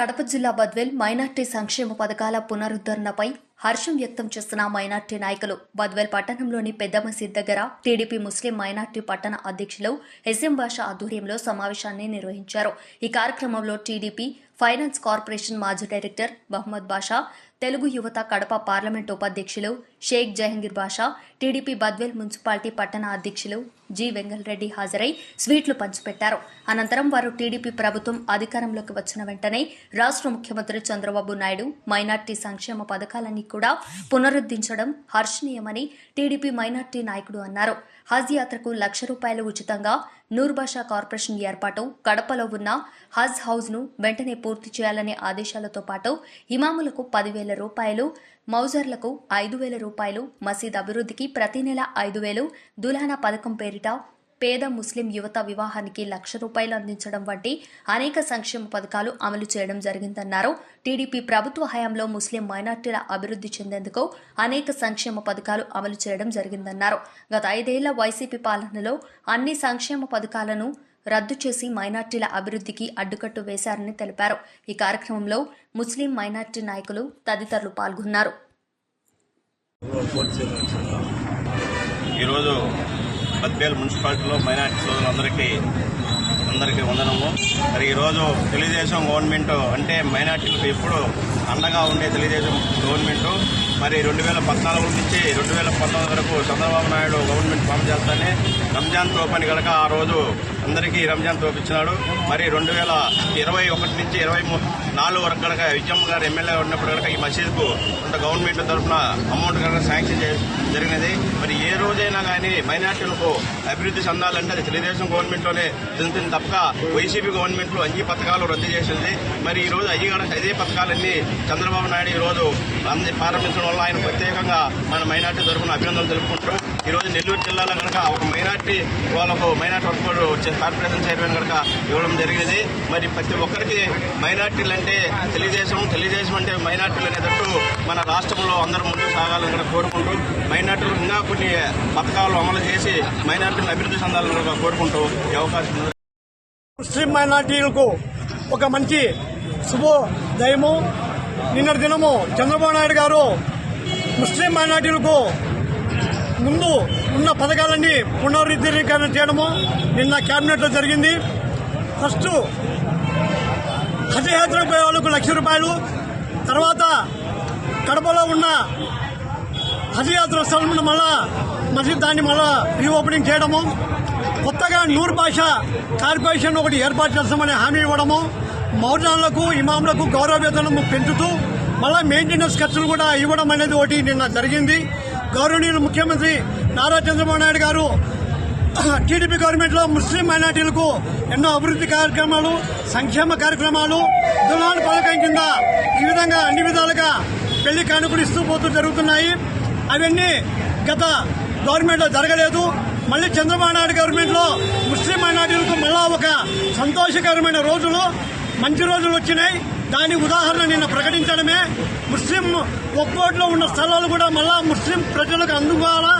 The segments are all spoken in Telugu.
కడప జిల్లా బద్వేల్ మైనార్టీ సంక్షేమ పథకాల పునరుద్ధరణపై హర్షం వ్యక్తం చేస్తున్న మైనార్టీ నాయకులు. బద్వేల్ పట్టణంలోని పెద్ద మసీద్ దగ్గర టీడీపీ ముస్లిం మైనార్టీ పట్టణ అధ్యక్షులు ఎస్ఎం భాష ఆధ్వర్యంలో సమావేశాన్ని నిర్వహించారు. ఈ కార్యక్రమంలో టీడీపీ ఫైనాన్స్ కార్పొరేషన్ మాజీ డైరెక్టర్ మహమ్మద్ బాషా తెలుగు యువత కడప పార్లమెంట్ ఉపాధ్యక్షులు షేక్ జహంగీర్ బాషా టీడీపీ బద్వేల్ మున్సిపాలిటీ పట్టణ అధ్యక్షులు జి. వెంగళరెడ్డి హాజరై స్వీట్లు పంచిపెట్టారు. అనంతరం వారు టీడీపీ ప్రభుత్వం అధికారంలోకి వచ్చిన వెంటనే రాష్ట్ర ముఖ్యమంత్రి చంద్రబాబు నాయుడు మైనార్టీ సంక్షేమ పథకాలన్నీ కూడా పునరుద్ధరించడం హర్షణీయమని టీడీపీ మైనార్టీ నాయకుడు అన్నారు. హజ్ యాత్రకు లక్ష రూపాయలు ఉచితంగా నూర్బాషా కార్పొరేషన్ ఏర్పాటు కడపలో ఉన్న హజ్ హౌస్ను వెంటనే పూర్తి చేయాలనే ఆదేశాలతో పాటు ఇమాములకు పదివేల రూపాయలు మౌజర్లకు ఐదు వేల రూపాయలు మసీద్ అభివృద్ధికి ప్రతి నెల ఐదు వేలు దుల్హనా పథకం పేరిట పేద ముస్లిం యువత వివాహానికి లక్ష రూపాయలు అందించడం వంటి అనేక సంక్షేమ పథకాలు అమలు చేయడం జరిగిందన్నారు. టీడీపీ ప్రభుత్వ హయాంలో ముస్లిం మైనార్టీల అభివృద్ధి చెందేందుకు అనేక సంక్షేమ పథకాలు అమలు చేయడం జరిగిందన్నారు. గత ఐదేళ్ళ వైసీపీ పాలనలో అన్ని సంక్షేమ పథకాలను రద్దు చేసి మైనార్టీల అభివృద్ధికి అడ్డుకట్టు వేశారని తెలిపారు. ఈ కార్యక్రమంలో ముస్లిం మైనార్టీ నాయకులు తదితరులు పాల్గొన్నారు. ఈరోజు బద్వేల్ మున్సిపాలిటీలో మైనార్టీ సోదరులందరికీ అందరికీ వందనము. మరి ఈరోజు తెలుగుదేశం గవర్నమెంట్ అంటే మైనార్టీలకు ఎప్పుడు అండగా ఉండే తెలుగుదేశం గవర్నమెంట్ మరి రెండు వేల పద్నాలుగు నుంచి రెండు వేల పంతొమ్మిది వరకు చంద్రబాబు నాయుడు గవర్నమెంట్ ఫామ్ చేస్తానే రంజాన్ తోపని కనుక ఆ రోజు అందరికీ రంజాన్ తోపు మరి రెండు వేల ఇరవై ఒకటి నుంచి ఇరవై నాలుగు వరకు కనుక విజయమ్మ గారు ఎమ్మెల్యే ఉన్నప్పుడు కనుక ఈ మసీదుకు కొంత గవర్నమెంట్ తరఫున అమౌంట్ కనుక శాంక్షన్ జరిగినది. మరి ఏ రోజైనా కానీ మైనార్టీలకు అభివృద్ధి చెందాలంటే అది తెలుగుదేశం గవర్నమెంట్లోనే చెందుతుంది తప్ప వైసీపీ గవర్నమెంట్లో అన్ని పథకాలు రద్దు చేసింది. మరి ఈ రోజు అయ్యి అదే పథకాలన్నీ చంద్రబాబు నాయుడు ఈ రోజు ప్రారంభించడం వల్ల ఆయన ప్రత్యేకంగా మన మైనార్టీ తరఫున అభినందనలు తెలుపుకుంటూ ఈ రోజు నెల్లూరు జిల్లాలో కనుక ఒక మైనార్టీ వాళ్ళకు మైనార్టీ వర్క్ వచ్చే కార్పొరేషన్ చైర్మన్ కనుక ఇవ్వడం జరిగింది. మరి ప్రతి ఒక్కరికి మైనార్టీలు అంటే తెలుగుదేశం తెలుగుదేశం అంటే మైనార్టీలు అనేటట్టు మన రాష్ట్రంలో అందరూ ముందుకు సాగాలని కోరుకుంటూ మైనార్టీలు ఇంకా కొన్ని పథకాలు అమలు చేసి మైనార్టీలను అభివృద్ధి చెందాలని కోరుకుంటూ ఈ అవకాశం ముస్లిం మైనార్టీలకు ఒక మంచి శుభోదయము. నిన్నటి దినము చంద్రబాబు నాయుడు గారు ముస్లిం మైనార్టీలకు ముందు ఉన్న పథకాలన్నీ పునరుద్ధరీకరణ చేయడము నిన్న కేబినెట్లో జరిగింది. ఫస్ట్ హజ్ పోయే వాళ్ళకు లక్ష రూపాయలు తర్వాత కడపలో ఉన్న హజయాత్ర స్థలం మళ్ళా మసీద్ దాన్ని మళ్ళా రీఓపెనింగ్ చేయడము కొత్తగా నూరు భాష కార్పొరేషన్ ఒకటి ఏర్పాటు చేస్తామని హామీ ఇవ్వడము మౌజాన్లకు ఇమాంలకు గౌరవ వేతనము పెంచుతూ మళ్ళా మెయింటెనెన్స్ ఖర్చులు కూడా ఇవ్వడం అనేది ఒకటి నిన్న జరిగింది. గౌరవనీయులు ముఖ్యమంత్రి నారా చంద్రబాబు నాయుడు గారు టీడీపీ గవర్నమెంట్లో ముస్లిం మైనార్టీలకు ఎన్నో అభివృద్ధి కార్యక్రమాలు సంక్షేమ కార్యక్రమాలు దులాన్ పథకం కింద ఈ విధంగా అన్ని విధాలుగా పెళ్ళి కానుకలు ఇస్తూ పోతూ జరుగుతున్నాయి. అవన్నీ గత గవర్నమెంట్లో జరగలేదు. మళ్ళీ చంద్రబాబు నాయుడు గవర్నమెంట్లో ముస్లిం మైనార్టీలకు మళ్ళా ఒక సంతోషకరమైన రోజులు మంచి రోజులు వచ్చినాయి. దాని ఉదాహరణ నిన్న ప్రకటించడమే. ముస్లిం ఒక్కోట్లో ఉన్న స్థలాలు కూడా మళ్ళా ముస్లిం ప్రజలకు అందుకోవాలా?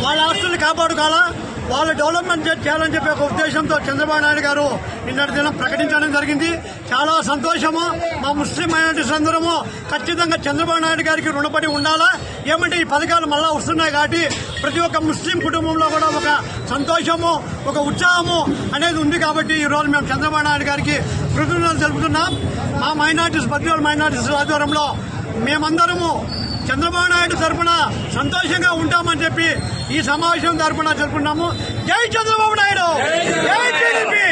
వాళ్ళ ఆస్తులు కాపాడుకోవాలా? వాళ్ళ డెవలప్మెంట్ చేయాలని చెప్పి ఒక ఉద్దేశంతో చంద్రబాబు నాయుడు గారు నిన్నటి దినం ప్రకటించడం జరిగింది. చాలా సంతోషము. మా ముస్లిం మైనార్టీస్ అందరము ఖచ్చితంగా చంద్రబాబు నాయుడు గారికి రుణపడి ఉండాలా? ఏమంటే ఈ పథకాలు మళ్ళా వస్తున్నాయి కాబట్టి ప్రతి ఒక్క ముస్లిం కుటుంబంలో కూడా ఒక సంతోషము ఒక ఉత్సాహము అనేది ఉంది కాబట్టి ఈ రోజు మేము చంద్రబాబు నాయుడు గారికి కృతజ్ఞతలు తెలుపుతున్నాం. మా మైనార్టీస్ బద్వేల్ మైనార్టీస్ ఆధ్వర్యంలో మేమందరము చంద్రబాబు నాయుడు తరఫున సంతోషంగా ఉంటామని చెప్పి ఈ సమావేశం తరఫున జరుపుకున్నాము జై చంద్రబాబు నాయుడు జై TDP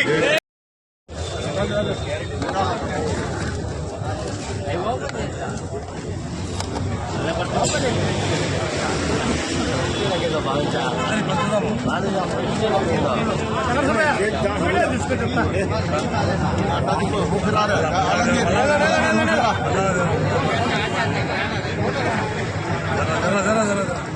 Zera zera zera zera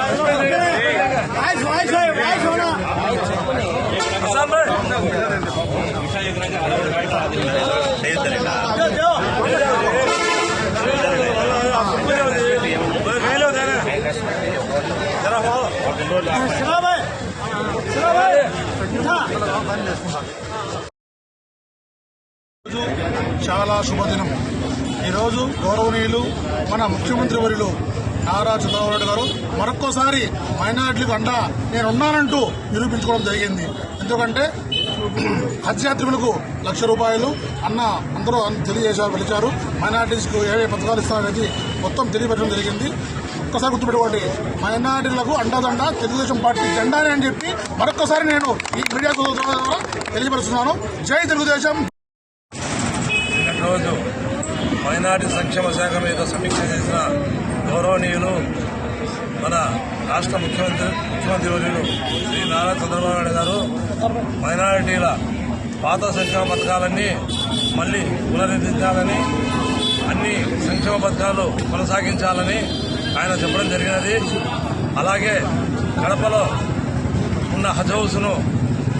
عايز عايز عايز هنا حسام شباب ఈరోజు గౌరవనీయులు మన ముఖ్యమంత్రి వర్యులు నారా చంద్రబాబు నాయుడు గారు మరొక్కసారి మైనార్టీలకు అండా నేను ఉన్నానంటూ నిరూపించుకోవడం జరిగింది. ఎందుకంటే హజ్ యాత్రికులకు లక్ష రూపాయలు అన్న అందరూ తెలియజేశారు పిలిచారు. మైనార్టీస్కు ఏవే పథకాలు ఇస్తారనేది మొత్తం తెలియపెట్టడం జరిగింది. ఒక్కసారి గుర్తుపెట్టుకోండి మైనార్టీలకు అండదండ తెలుగుదేశం పార్టీ జెండానే అని చెప్పి మరొక్కసారి నేను ఈ మీడియా ద్వారా తెలియపరుస్తున్నాను. జై తెలుగుదేశం! రోజు మైనార్టీ సంక్షేమ శాఖ మీద సమీక్ష చేసిన గౌరవనీయులు మన రాష్ట్ర ముఖ్యమంత్రి ముఖ్యమంత్రి వర్యులు శ్రీ నారా చంద్రబాబు నాయుడు గారు మైనారిటీల పాత సంక్షేమ పథకాలన్నీ మళ్ళీ పునరుద్ధరించాలని అన్ని సంక్షేమ పథకాలు కొనసాగించాలని ఆయన చెప్పడం జరిగినది. అలాగే కడపలో ఉన్న హజ్ హౌస్ను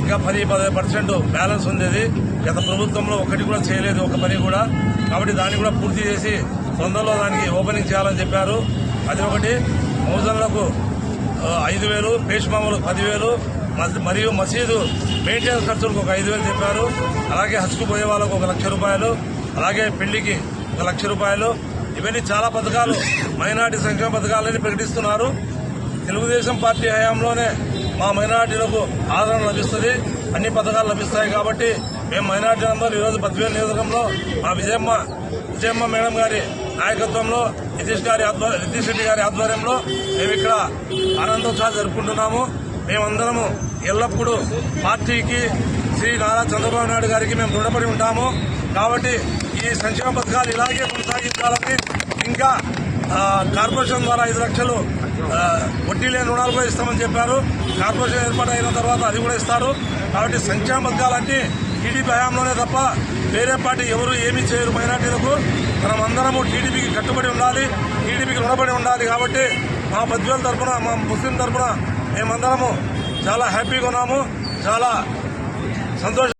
ఇంకా పది పదిహేను పర్సెంట్ బ్యాలెన్స్ ఉండేది. గత ప్రభుత్వంలో ఒకటి కూడా చేయలేదు ఒక పని కూడా. కాబట్టి దాన్ని కూడా పూర్తి చేసి తొందరలో దానికి ఓపెనింగ్ చేయాలని చెప్పారు. అది ఒకటి. మౌజన్లకు ఐదు వేలు పేష్మాములకు పదివేలు మరియు మసీదు మెయింటెనెన్స్ ఖర్చులకు ఒక ఐదు వేలు చెప్పారు. అలాగే హజ్కు పోయే వాళ్ళకు ఒక లక్ష రూపాయలు అలాగే పెళ్ళికి ఒక లక్ష రూపాయలు. ఇవన్నీ చాలా పథకాలు మైనార్టీ సంక్షేమ పథకాలని ప్రకటిస్తున్నారు. తెలుగుదేశం పార్టీ హయాంలోనే మా మైనార్టీలకు ఆదరణ లభిస్తుంది. అన్ని పథకాలు లభిస్తాయి కాబట్టి మేము మైనార్టీ అందరూ ఈరోజు బద్వేలు నియోజకంలో మా విజయమ్మ విజయమ్మ మేడం గారి నాయకత్వంలో నితీష్ గారి నితీష్ రెడ్డి గారి ఆధ్వర్యంలో మేము ఇక్కడ ఆనందోత్సవాలు జరుపుకుంటున్నాము. మేమందరము ఎల్లప్పుడూ పార్టీకి శ్రీ నారా చంద్రబాబు నాయుడు గారికి మేము రుణపడి ఉంటాము. కాబట్టి ఈ సంక్షేమ పథకాలు ఇలాగే కొనసాగించాలని ఇంకా కార్పొరేషన్ ద్వారా ఐదు లక్షలు వడ్డీ లేని రుణాలు కూడా ఇస్తామని చెప్పారు. కార్పొరేషన్ ఏర్పాటు అయిన తర్వాత అది కూడా ఇస్తారు. కాబట్టి సంక్షేమ పథకాలన్నీ టీడీపీ హయాంలోనే తప్ప వేరే పార్టీ ఎవరు ఏమీ చేయరు మైనార్టీలకు. మనం అందరము టీడీపీకి కట్టుబడి ఉండాలి టీడీపీకి రుణపడి ఉండాలి కాబట్టి మా బద్వేల తరఫున మా ముస్లిం తరఫున మేమందరము చాలా హ్యాపీగా ఉన్నాము. చాలా సంతోషం